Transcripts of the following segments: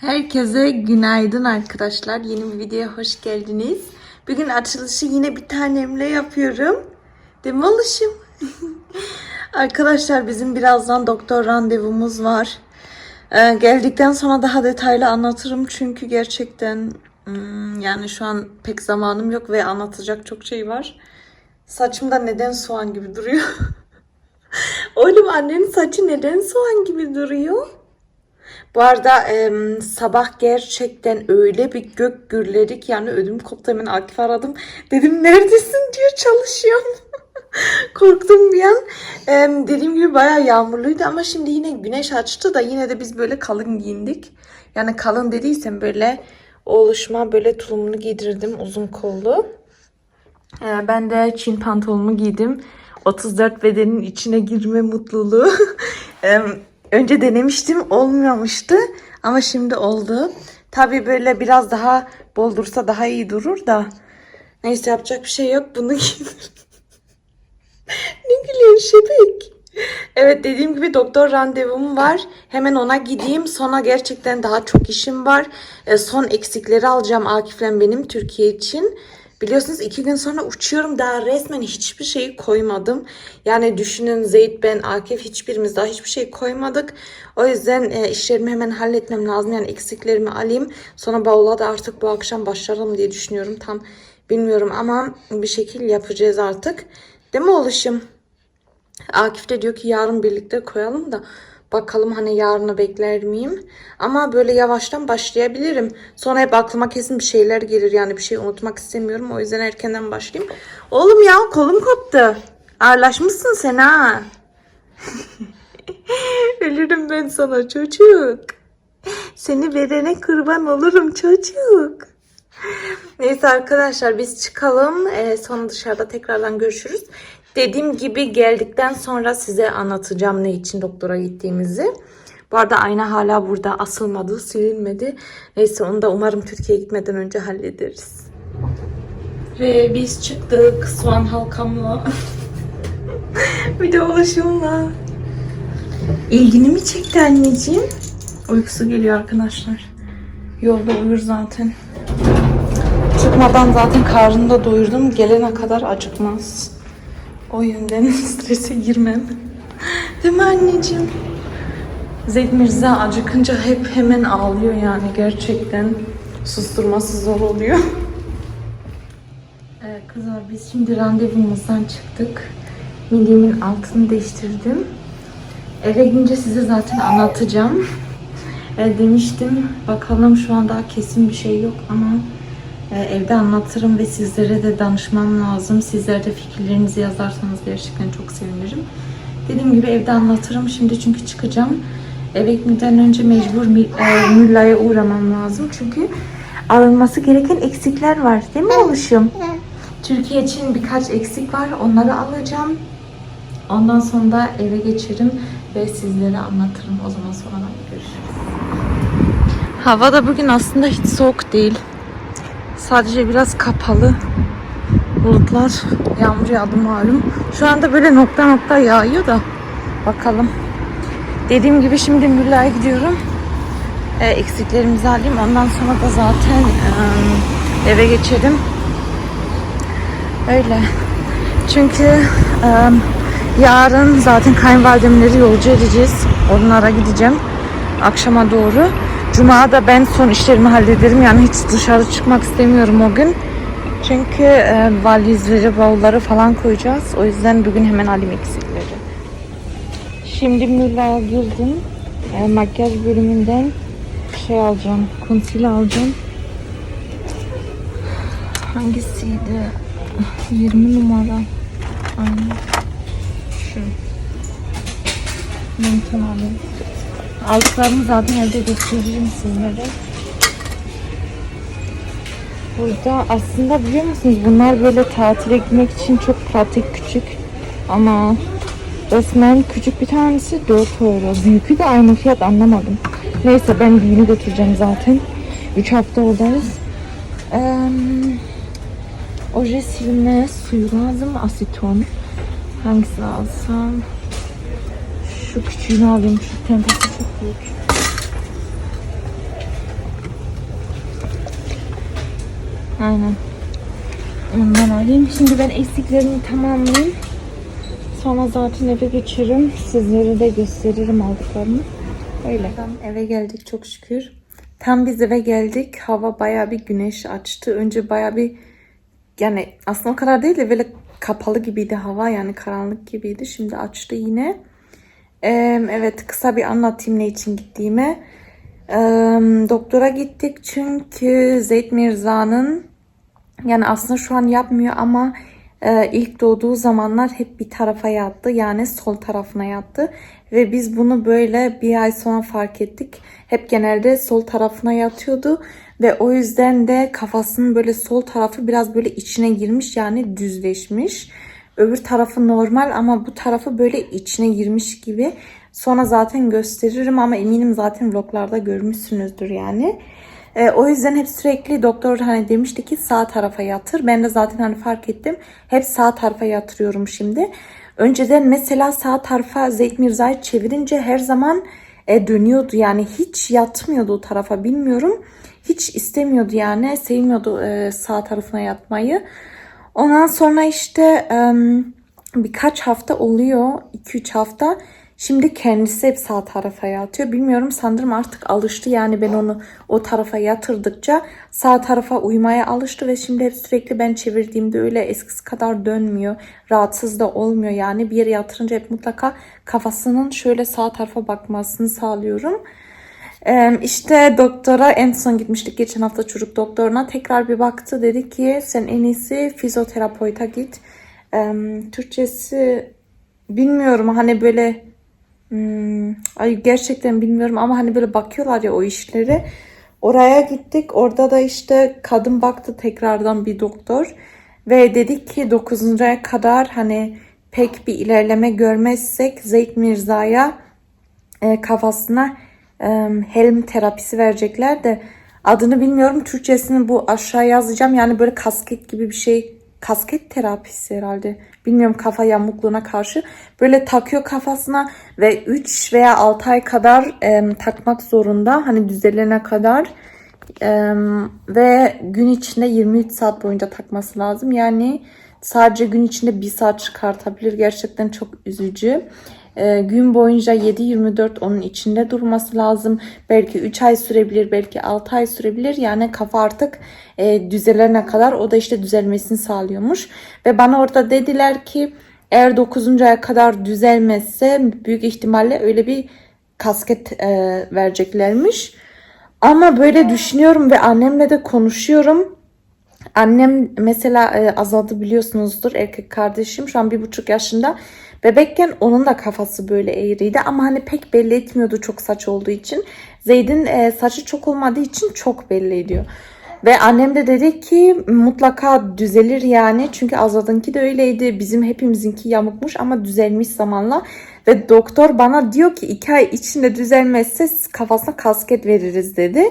Herkese günaydın arkadaşlar. Yeni bir videoya hoş geldiniz. Bugün açılışı yine bir tanemle yapıyorum. Değil mi oluşum? arkadaşlar bizim birazdan doktor randevumuz var. Ee, geldikten sonra daha detaylı anlatırım. Çünkü gerçekten hmm, yani şu an pek zamanım yok ve anlatacak çok şey var. Saçımda neden soğan gibi duruyor? Oğlum annenin saçı neden soğan gibi duruyor? Bu arada em, sabah gerçekten öyle bir gök gürledik yani ödüm koptu hemen Akif aradım. Dedim neredesin diyor çalışıyorum. Korktum bir an. Em, dediğim gibi bayağı yağmurluydu ama şimdi yine güneş açtı da yine de biz böyle kalın giyindik. Yani kalın dediysem böyle oluşma böyle tulumunu giydirdim uzun kollu. Ee, ben de Çin pantolonumu giydim. 34 bedenin içine girme mutluluğu. Önce denemiştim olmuyormuştu ama şimdi oldu. Tabii böyle biraz daha bol dursa daha iyi durur da. Neyse yapacak bir şey yok bunu ne gülüyor şebek. Evet dediğim gibi doktor randevum var. Hemen ona gideyim. Sonra gerçekten daha çok işim var. Ee, son eksikleri alacağım Akif'le benim Türkiye için. Biliyorsunuz iki gün sonra uçuyorum. Daha resmen hiçbir şeyi koymadım. Yani düşünün Zeyd, ben, Akif hiçbirimiz daha hiçbir şey koymadık. O yüzden e, işlerimi hemen halletmem lazım. Yani eksiklerimi alayım. Sonra bavula da artık bu akşam başlarım diye düşünüyorum. Tam bilmiyorum ama bir şekil yapacağız artık. Değil mi oluşum? Akif de diyor ki yarın birlikte koyalım da bakalım hani yarını bekler miyim? Ama böyle yavaştan başlayabilirim. Sonra hep aklıma kesin bir şeyler gelir yani bir şey unutmak istemiyorum. O yüzden erkenden başlayayım. Oğlum ya kolum koptu. Ağırlaşmışsın sen ha. Ölürüm ben sana çocuk. Seni verene kurban olurum çocuk. Neyse arkadaşlar biz çıkalım. Ee, sonra dışarıda tekrardan görüşürüz. Dediğim gibi geldikten sonra size anlatacağım ne için doktora gittiğimizi. Bu arada ayna hala burada asılmadı, silinmedi. Neyse onu da umarım Türkiye'ye gitmeden önce hallederiz. Ve biz çıktık soğan halkamla. bir de ulaşımla. İlgini mi çekti anneciğim? Uykusu geliyor arkadaşlar. Yolda uyur zaten. Çıkmadan zaten karnını da doyurdum. Gelene kadar acıkmaz. O yönden strese girmem. Değil mi anneciğim? Zeyd Mirza acıkınca hep hemen ağlıyor yani gerçekten. Susturması zor oluyor. Evet kızlar biz şimdi randevumuzdan çıktık. Millimin altını değiştirdim. Eve gidince size zaten anlatacağım. E, demiştim bakalım şu an daha kesin bir şey yok ama evde anlatırım ve sizlere de danışmam lazım. Sizler de fikirlerinizi yazarsanız gerçekten çok sevinirim. Dediğim gibi evde anlatırım şimdi çünkü çıkacağım. Eve gitmeden önce mecbur e, Mülla'ya uğramam lazım çünkü alınması gereken eksikler var değil mi oluşum? Türkiye için birkaç eksik var onları alacağım. Ondan sonra da eve geçerim ve sizlere anlatırım. O zaman sonradan görüşürüz. Hava da bugün aslında hiç soğuk değil. Sadece biraz kapalı. Bulutlar yağmur yağdı malum. Şu anda böyle nokta nokta yağıyor da bakalım. Dediğim gibi şimdi Mülla'ya gidiyorum. E, eksiklerimizi alayım. Ondan sonra da zaten e, eve geçerim. Öyle. Çünkü e, yarın zaten kayınvalidemleri yolcu edeceğiz. Onlara gideceğim. Akşama doğru. Cuma da ben son işlerimi hallederim. Yani hiç dışarı çıkmak istemiyorum o gün. Çünkü e, valizleri, bavulları falan koyacağız. O yüzden bugün hemen alayım eksikleri. Şimdi Mülla'ya girdim. E, makyaj bölümünden şey alacağım. Concealer alacağım. Hangisiydi? 20 numara. Aynen. Şu. Mentol alayım. Aldıklarımı zaten evde göstereceğim sizlere. Burada aslında biliyor musunuz bunlar böyle tatile gitmek için çok pratik küçük. Ama resmen küçük bir tanesi 4 euro. Büyükü de aynı fiyat anlamadım. Neyse ben büyüğünü götüreceğim zaten. 3 hafta oradayız. Ee, oje silme suyu lazım. Aseton. Hangisini alsam? şu küçüğünü alayım. Şu tempesi çok büyük. Aynen. Ondan alayım. Şimdi ben eksiklerimi tamamlayayım. Sonra zaten eve geçerim. Sizlere de gösteririm aldıklarımı. Öyle. Eve geldik çok şükür. Tam biz eve geldik. Hava baya bir güneş açtı. Önce baya bir yani aslında o kadar değil de böyle kapalı gibiydi hava yani karanlık gibiydi. Şimdi açtı yine. Evet kısa bir anlatayım ne için gittiğime. Ee, doktora gittik çünkü Zeyd Mirza'nın yani aslında şu an yapmıyor ama e, ilk doğduğu zamanlar hep bir tarafa yattı. Yani sol tarafına yattı. Ve biz bunu böyle bir ay sonra fark ettik. Hep genelde sol tarafına yatıyordu. Ve o yüzden de kafasının böyle sol tarafı biraz böyle içine girmiş yani düzleşmiş. Öbür tarafı normal ama bu tarafı böyle içine girmiş gibi. Sonra zaten gösteririm ama eminim zaten vloglarda görmüşsünüzdür yani. E, o yüzden hep sürekli doktor hani demişti ki sağ tarafa yatır. Ben de zaten hani fark ettim. Hep sağ tarafa yatırıyorum şimdi. Önceden mesela sağ tarafa Zeyd Mirza'yı çevirince her zaman e, dönüyordu. Yani hiç yatmıyordu o tarafa bilmiyorum. Hiç istemiyordu yani. Sevmiyordu e, sağ tarafına yatmayı. Ondan sonra işte birkaç hafta oluyor. 2-3 hafta. Şimdi kendisi hep sağ tarafa yatıyor. Bilmiyorum sanırım artık alıştı. Yani ben onu o tarafa yatırdıkça sağ tarafa uymaya alıştı ve şimdi hep sürekli ben çevirdiğimde öyle eskisi kadar dönmüyor. Rahatsız da olmuyor. Yani bir yere yatırınca hep mutlaka kafasının şöyle sağ tarafa bakmasını sağlıyorum. Ee, işte doktora en son gitmiştik geçen hafta çocuk doktoruna tekrar bir baktı dedi ki sen en iyisi fizyoterapeuta git. Ee, Türkçesi bilmiyorum hani böyle Hmm, ay gerçekten bilmiyorum ama hani böyle bakıyorlar ya o işleri. Oraya gittik. Orada da işte kadın baktı tekrardan bir doktor. Ve dedik ki 9. aya kadar hani pek bir ilerleme görmezsek Zeyd Mirza'ya e, kafasına helm terapisi verecekler de adını bilmiyorum. Türkçesini bu aşağı yazacağım. Yani böyle kasket gibi bir şey. Kasket terapisi herhalde bilmiyorum kafa yamukluğuna karşı böyle takıyor kafasına ve 3 veya 6 ay kadar e, takmak zorunda hani düzelene kadar e, ve gün içinde 23 saat boyunca takması lazım yani sadece gün içinde 1 saat çıkartabilir gerçekten çok üzücü. E, gün boyunca 7-24 onun içinde durması lazım. Belki 3 ay sürebilir, belki 6 ay sürebilir. Yani kafa artık e, düzelene kadar o da işte düzelmesini sağlıyormuş. Ve bana orada dediler ki eğer 9. aya kadar düzelmezse büyük ihtimalle öyle bir kasket e, vereceklermiş. Ama böyle düşünüyorum ve annemle de konuşuyorum. Annem mesela e, Azad'ı biliyorsunuzdur erkek kardeşim şu an bir buçuk yaşında. Bebekken onun da kafası böyle eğriydi ama hani pek belli etmiyordu çok saç olduğu için. Zeyd'in e, saçı çok olmadığı için çok belli ediyor. Ve annem de dedi ki mutlaka düzelir yani. Çünkü Azad'ınki de öyleydi. Bizim hepimizinki yamukmuş ama düzelmiş zamanla. Ve doktor bana diyor ki iki ay içinde düzelmezse kafasına kasket veririz dedi.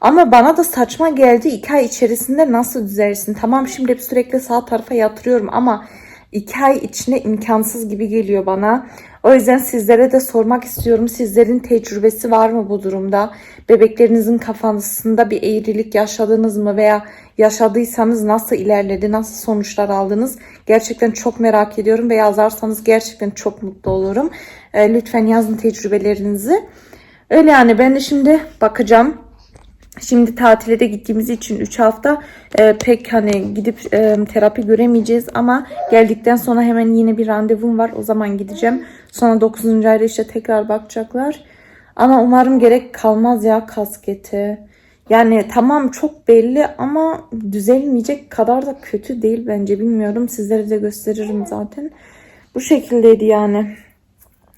Ama bana da saçma geldi. iki ay içerisinde nasıl düzelirsin? Tamam şimdi hep sürekli sağ tarafa yatırıyorum ama iki ay içinde imkansız gibi geliyor bana. O yüzden sizlere de sormak istiyorum. Sizlerin tecrübesi var mı bu durumda? Bebeklerinizin kafasında bir eğrilik yaşadınız mı veya yaşadıysanız nasıl ilerledi, nasıl sonuçlar aldınız? Gerçekten çok merak ediyorum ve yazarsanız gerçekten çok mutlu olurum. E, lütfen yazın tecrübelerinizi. Öyle yani ben de şimdi bakacağım. Şimdi tatile de gittiğimiz için 3 hafta e, pek hani gidip e, terapi göremeyeceğiz ama geldikten sonra hemen yine bir randevum var. O zaman gideceğim. Sonra 9. ayda işte tekrar bakacaklar. Ama umarım gerek kalmaz ya kaskete. Yani tamam çok belli ama düzelmeyecek kadar da kötü değil bence. Bilmiyorum sizlere de gösteririm zaten. Bu şekildeydi yani.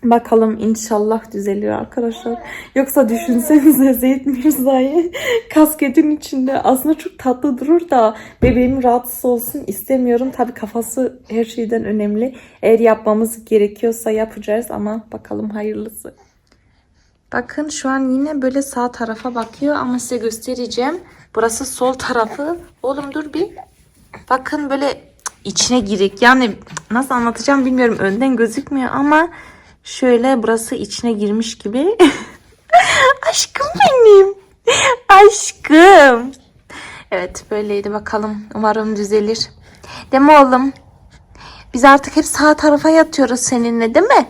Bakalım inşallah düzelir arkadaşlar. Yoksa düşünsenize Zeyd Mirza'yı kasketin içinde aslında çok tatlı durur da bebeğim rahatsız olsun istemiyorum. Tabi kafası her şeyden önemli. Eğer yapmamız gerekiyorsa yapacağız ama bakalım hayırlısı. Bakın şu an yine böyle sağ tarafa bakıyor ama size göstereceğim. Burası sol tarafı. Oğlum dur bir. Bakın böyle içine girik. Yani nasıl anlatacağım bilmiyorum. Önden gözükmüyor ama Şöyle burası içine girmiş gibi. Aşkım benim. Aşkım. Evet böyleydi bakalım. Umarım düzelir. Değil mi oğlum? Biz artık hep sağ tarafa yatıyoruz seninle değil mi?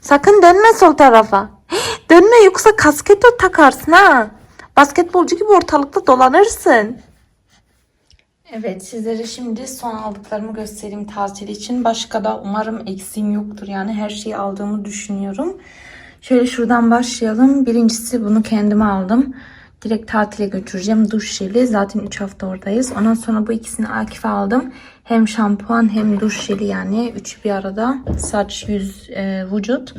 Sakın dönme sol tarafa. Dönme yoksa kasket takarsın ha. Basketbolcu gibi ortalıkta dolanırsın. Evet sizlere şimdi son aldıklarımı göstereyim tatil için. Başka da umarım eksiğim yoktur. Yani her şeyi aldığımı düşünüyorum. Şöyle şuradan başlayalım. Birincisi bunu kendime aldım. Direkt tatile götüreceğim. Duş jeli. Zaten 3 hafta oradayız. Ondan sonra bu ikisini Akif'e aldım. Hem şampuan hem duş jeli yani. Üçü bir arada. Saç, yüz, e, vücut.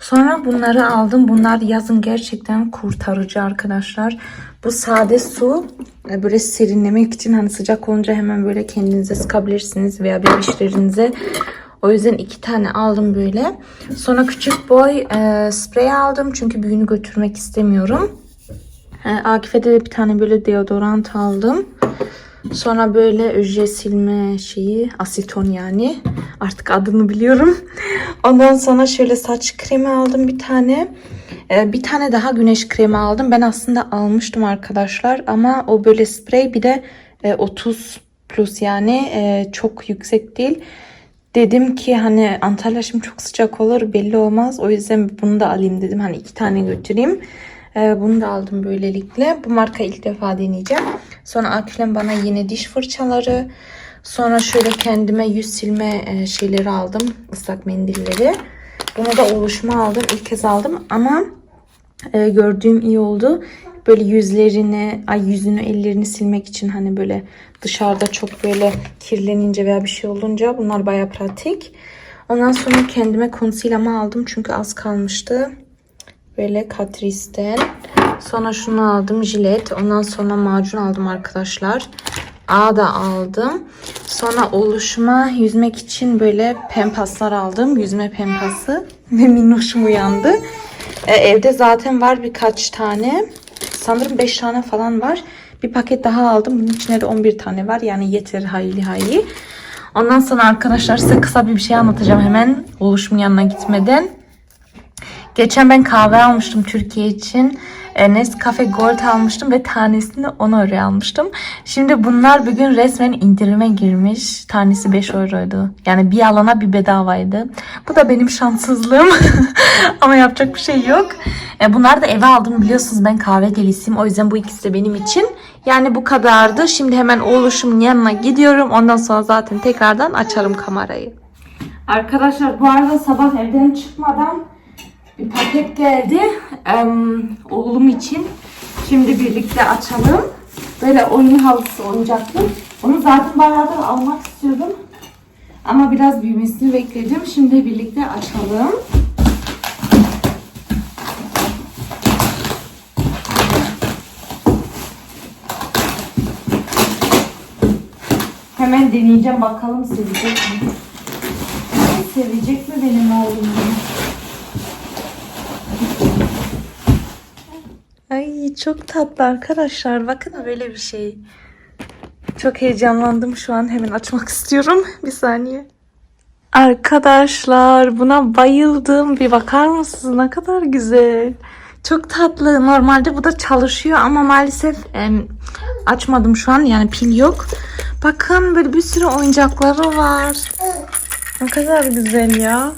Sonra bunları aldım. Bunlar yazın gerçekten kurtarıcı arkadaşlar. Bu sade su e, böyle serinlemek için hani sıcak olunca hemen böyle kendinize sıkabilirsiniz veya bebişlerinize. O yüzden iki tane aldım böyle. Sonra küçük boy e, sprey aldım çünkü büyüğünü götürmek istemiyorum. E, Akif'e de bir tane böyle deodorant aldım. Sonra böyle öje silme şeyi, aseton yani. Artık adını biliyorum. Ondan sonra şöyle saç kremi aldım bir tane. Ee, bir tane daha güneş kremi aldım. Ben aslında almıştım arkadaşlar ama o böyle sprey bir de e, 30 plus yani e, çok yüksek değil. Dedim ki hani Antalya şimdi çok sıcak olur belli olmaz. O yüzden bunu da alayım dedim. Hani iki tane götüreyim. Ee, bunu da aldım böylelikle. Bu marka ilk defa deneyeceğim. Sonra Akif'le bana yine diş fırçaları. Sonra şöyle kendime yüz silme e, şeyleri aldım. ıslak mendilleri. Bunu da oluşma aldım. İlk kez aldım ama e, gördüğüm iyi oldu. Böyle yüzlerini, ay yüzünü, ellerini silmek için hani böyle dışarıda çok böyle kirlenince veya bir şey olunca bunlar baya pratik. Ondan sonra kendime concealer'ımı aldım çünkü az kalmıştı. Böyle Catrice'den. Sonra şunu aldım jilet. Ondan sonra macun aldım arkadaşlar. A da aldım. Sonra oluşuma yüzmek için böyle pempaslar aldım. Yüzme pempası. Ve minnoşum uyandı. Ee, evde zaten var birkaç tane. Sanırım 5 tane falan var. Bir paket daha aldım. Bunun içinde de 11 tane var. Yani yeter hayli hayli. Ondan sonra arkadaşlar size kısa bir şey anlatacağım hemen. Oluşumun yanına gitmeden. Geçen ben kahve almıştım Türkiye için. Nescafe Gold almıştım ve tanesini 10 euroya almıştım. Şimdi bunlar bugün resmen indirime girmiş. Tanesi 5 euroydu. Yani bir alana bir bedavaydı. Bu da benim şanssızlığım. Ama yapacak bir şey yok. E, bunlar da eve aldım biliyorsunuz ben kahve delisiyim. O yüzden bu ikisi de benim için. Yani bu kadardı. Şimdi hemen oğluşumun yanına gidiyorum. Ondan sonra zaten tekrardan açarım kamerayı. Arkadaşlar bu arada sabah evden çıkmadan bir paket geldi em, oğlum için. Şimdi birlikte açalım. Böyle oyun halısı oyuncaklı. Onu zaten bayağıdır almak istiyordum. Ama biraz büyümesini bekledim. Şimdi birlikte açalım. Hemen deneyeceğim bakalım sevecek mi? Sevecek mi benim oğlum? Çok tatlı arkadaşlar. Bakın böyle bir şey. Çok heyecanlandım şu an. Hemen açmak istiyorum. Bir saniye. Arkadaşlar buna bayıldım. Bir bakar mısınız? Ne kadar güzel. Çok tatlı. Normalde bu da çalışıyor ama maalesef em, açmadım şu an. Yani pil yok. Bakın böyle bir sürü oyuncakları var. Ne kadar güzel ya.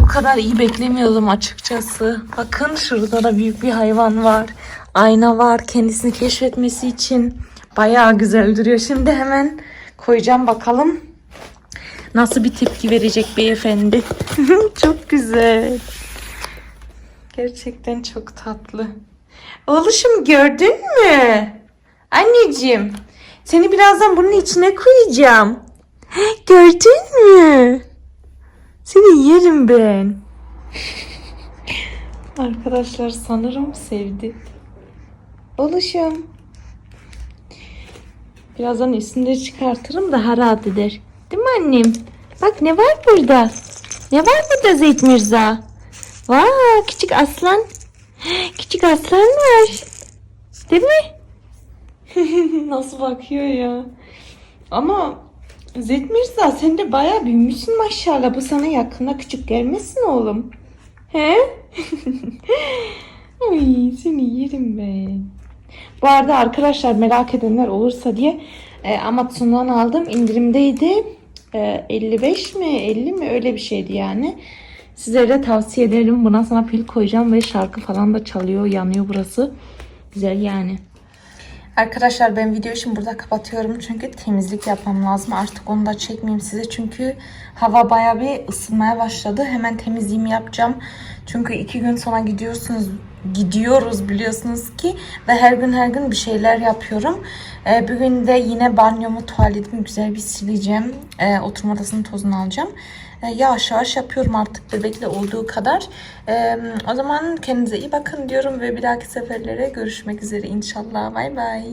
Bu kadar iyi beklemiyordum açıkçası. Bakın şurada da büyük bir hayvan var. Ayna var kendisini keşfetmesi için. Bayağı güzel duruyor. Şimdi hemen koyacağım bakalım. Nasıl bir tepki verecek beyefendi. çok güzel. Gerçekten çok tatlı. Oğluşum gördün mü? Anneciğim seni birazdan bunun içine koyacağım. Gördün mü? Seni yerim ben. Arkadaşlar sanırım sevdi. Oluşum. Birazdan üstünde çıkartırım daha rahat eder. Değil mi annem? Bak ne var burada? Ne var burada Zeyt Mirza? Vay küçük aslan. Küçük aslan var. Değil mi? Nasıl bakıyor ya. Ama Zeyt Mirza sen de bayağı büyümüşsün maşallah. Bu sana yakında küçük gelmesin oğlum. He? Ay seni yerim ben. Bu arada arkadaşlar merak edenler olursa diye e, Amazon'dan aldım. İndirimdeydi. E, 55 mi 50 mi öyle bir şeydi yani. Sizlere de tavsiye ederim. Buna sana pil koyacağım ve şarkı falan da çalıyor. Yanıyor burası. Güzel yani. Arkadaşlar ben videoyu şimdi burada kapatıyorum çünkü temizlik yapmam lazım. Artık onu da çekmeyeyim size çünkü hava baya bir ısınmaya başladı. Hemen temizliğimi yapacağım. Çünkü iki gün sonra gidiyorsunuz gidiyoruz biliyorsunuz ki ve her gün her gün bir şeyler yapıyorum. Ee, bugün de yine banyomu, tuvaletimi güzel bir sileceğim. Ee, oturma odasının tozunu alacağım. Ee, yavaş yavaş yapıyorum artık bebekle olduğu kadar. O zaman kendinize iyi bakın diyorum ve bir dahaki seferlere görüşmek üzere inşallah. Bay bay.